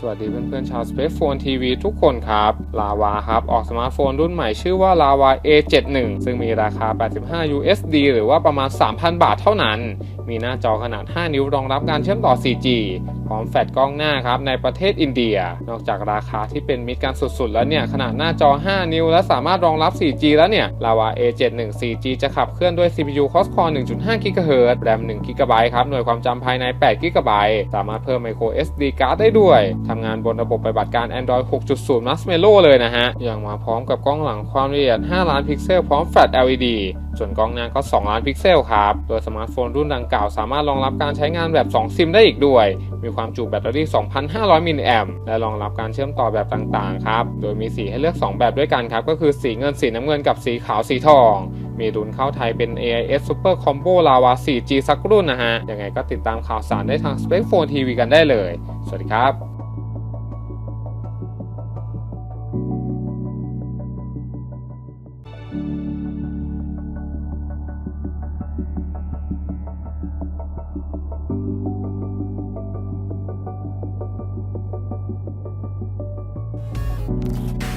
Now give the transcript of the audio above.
สวัสดีเพื่อนๆชาว Space Phone TV ทุกคนครับ ลาวาครับ ออกสมาร์ทโฟนรุ่นใหม่ชื่อว่า Lava A71 ซึ่งมีราคา 85 USD หรือว่าประมาณ 3,000 บาทเท่านั้น มีหน้าจอขนาด 5 นิ้วรองรับการเชื่อมต่อ 4G พร้อมแฟลชกล้องหน้าครับในประเทศอินเดีย นอกจากราคาที่เป็นมิตรกันสุดๆ แล้วเนี่ย ขนาดหน้าจอ 5 นิ้ว และสามารถรองรับ 4G แล้วเนี่ย Lava A71 4G จะขับเคลื่อนด้วย CPU Quad-Core 1.5 GHz RAM 1 GB ครับ หน่วยความจำภายใน 8 GB สามารถเพิ่ม micro SD card ได้ด้วยทำงานบนระบบปฏิบัติการ Android 6.0 Marshmallow เลยนะฮะ อยังมาพร้อมกับกล้องหลังความละเอียด 5 ล้านพิกเซลพร้อมแฟลช LED ส่วนกล้องหน้าก็ 2 ล้านพิกเซลครับ โดยสมาร์ทโฟนรุ่นดังกล่าวสามารถรองรับการใช้งานแบบ 2 ซิมได้อีกด้วย มีความจุแบตเตอรี่ 2,500 มิลลิแอมป์และรองรับการเชื่อมต่อแบบต่างๆ ครับ โดยมีสีให้เลือก 2 แบบด้วยกันครับ ก็คือสีเงิน สีน้ำเงิน กับสีขาว สีทอง มีรุ่นเข้าไทยเป็น AIS Super Combo Lava 4G สักรุ่นนะฮะ ยังไงก็ติดตามข่าวสารได้ทาง Spec Phone TV กันได้เลย สวัสดีครับ you